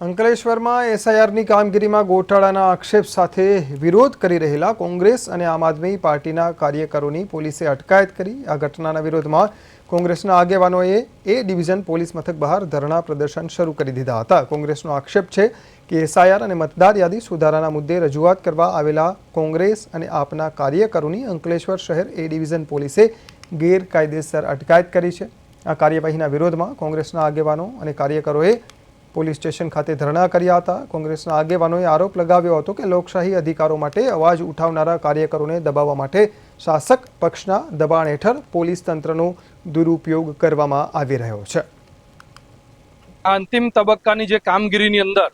અંકલેશ્વરમાં એસઆઈઆરની કામગીરીમાં ગોટાળાના આક્ષેપ સાથે વિરોધ કરી રહેલા કોંગ્રેસ અને આમ આદમી પાર્ટીના કાર્યકરોની પોલીસે અટકાયત કરી. આ ઘટનાના વિરોધમાં કોંગ્રેસના આગેવાનોએ એ ડિવિઝન પોલીસ મથક બહાર ધરણા પ્રદર્શન શરૂ કરી દીધા હતા. કોંગ્રેસનો આક્ષેપ છે કે એસઆઈઆર અને મતદાર યાદી સુધારાના મુદ્દે રજૂઆત કરવા આવેલા કોંગ્રેસ અને આપના કાર્યકરોની અંકલેશ્વર શહેર એ ડિવિઝન પોલીસે ગેરકાયદેસર અટકાયત કરી છે. આ કાર્યવાહીના વિરોધમાં કોંગ્રેસના આગેવાનો અને કાર્યકરોએ પોલીસ સ્ટેશન ખાતે ધરણા કર્યા હતા. કોંગ્રેસના આગેવાનોએ આરોપ લગાવ્યો હતો કે લોકશાહી અધિકારો માટે અવાજ ઉઠાવનારા કાર્યકરોને દબાવવા માટે શાસક પક્ષના દબાણ હેઠળ પોલીસ તંત્રનો દુરુપયોગ કરવામાં આવી રહ્યો છે. અંતિમ તબક્કાની જે કામગીરીની અંદર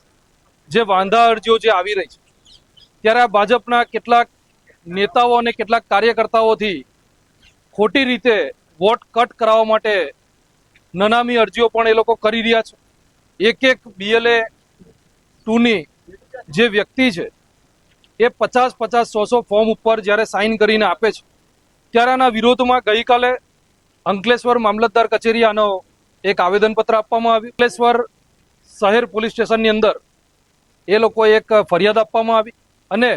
જે વાંધા અરજીઓ જે આવી રહી છે, ત્યારે આ ભાજપના કેટલાક નેતાઓ અને કેટલાક કાર્યકર્તાઓથી ખોટી રીતે વોટ કટ કરાવવા માટે નનામી અરજીઓ પણ એ લોકો કરી રહ્યા છે. એક એક બીએલએ ટુની જે વ્યક્તિ છે, એ પચાસ પચાસ સો સો ફોર્મ ઉપર જ્યારે સાઇન કરીને આપે છે, ત્યારે આના વિરોધમાં ગઈકાલે અંકલેશ્વર મામલતદાર કચેરી આનો એક આવેદનપત્ર આપવામાં આવ્યું. અંકલેશ્વર શહેર પોલીસ સ્ટેશનની અંદર એ લોકોએ એક ફરિયાદ આપવામાં આવી અને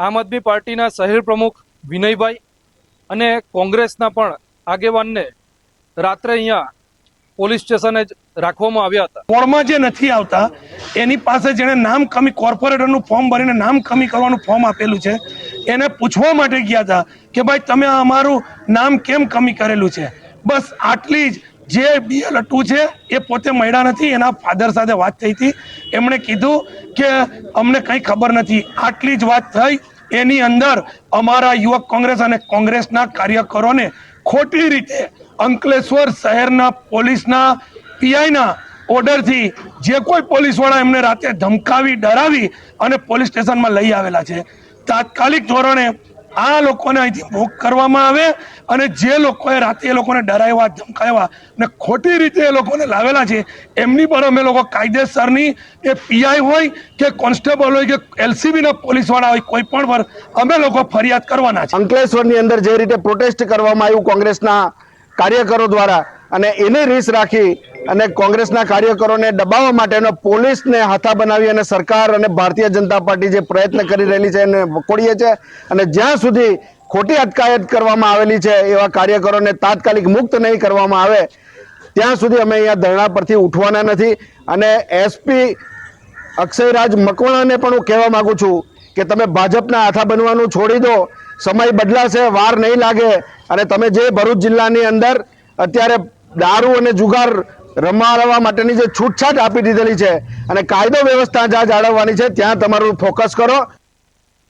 આમ આદમી પાર્ટીના શહેર પ્રમુખ વિનયભાઈ અને કોંગ્રેસના પણ આગેવાનને રાત્રે અહીંયા પોલીસ સ્ટેશને જ રાખવામાં આવ્યા હતા. ફોર્મમાં જે નથી આવતા, એની પાસે જેણે નામ કમી કોર્પોરેટરનું ફોર્મ ભરીને નામ કમી કરવાનું ફોર્મ આપેલું છે, એને પૂછવા માટે ગયા હતા કે ભાઈ, તમે અમારું નામ કેમ કમી કરેલું છે? બસ આટલી જ જે બીએલ ટુ છે, એ પોતે મળ્યા નથી, એના ફાધર સાથે વાત થઈ હતી. એમણે કીધું કે અમને કંઈ ખબર નથી. આટલી જ વાત થઈ, એની અંદર અમારા યુવક કોંગ્રેસ અને કોંગ્રેસના કાર્યકરોને ખોટી રીતે અંકલેશ્વર શહેરના પોલીસના પીઆઈના ઓર્ડરથી જે કોઈ પોલીસવાળા એમને રાતે ધમકાવી, ડરાવી અને પોલીસ સ્ટેશનમાં લઈ આવેલા છે. તાત્કાલિક ધોરણે આ લોકોને અહીંથી મોક કરવામાં આવે અને જે લોકોએ રાતે એ લોકોને ડરાવ્યા, ધમકાવ્યા અને ખોટી રીતે એ લોકોને લાવેલા છે, એમની પર અમે લોકો કાયદેસરની એ પીઆઈ હોય કે કોન્સ્ટેબલ હોય કે એલસીબીના પોલીસવાળા હોય, કોઈ પણ પર અમે લોકો ફરિયાદ કરવાના છે. અંકલેશ્વરની અંદર જે રીતે પ્રોટેસ્ટ કરવામાં આવ્યું કોંગ્રેસના કાર્યકરો દ્વારા અને એની રીસ રાખી અને કોંગ્રેસના કાર્યકરોને દબાવવા માટેનો પોલીસને હાથા બનાવી અને સરકાર અને ભારતીય જનતા પાર્ટી જે પ્રયત્ન કરી રહેલી છે એને વખોડીએ છે અને જ્યાં સુધી ખોટી અટકાયત કરવામાં આવેલી છે એવા કાર્યકરોને તાત્કાલિક મુક્ત નહીં કરવામાં આવે, ત્યાં સુધી અમે અહીંયા ધરણા પરથી ઉઠવાના નથી. અને એસપી અક્ષયરાજ મકવાણાને પણ હું કહેવા માગું છું કે તમે ભાજપના હાથા બનવાનું છોડી દો સમય બદલાશે, વાર નહીં લાગે. અને તમે જે ભરૂચ જિલ્લાની અંદર અત્યારે દારૂ અને જુગાર રમાડવા માટેની જે છૂટછાટ આપી દીધેલી છે અને કાયદો વ્યવસ્થા જ્યાં જાળવવાની છે, ત્યાં તમારું ફોકસ કરો.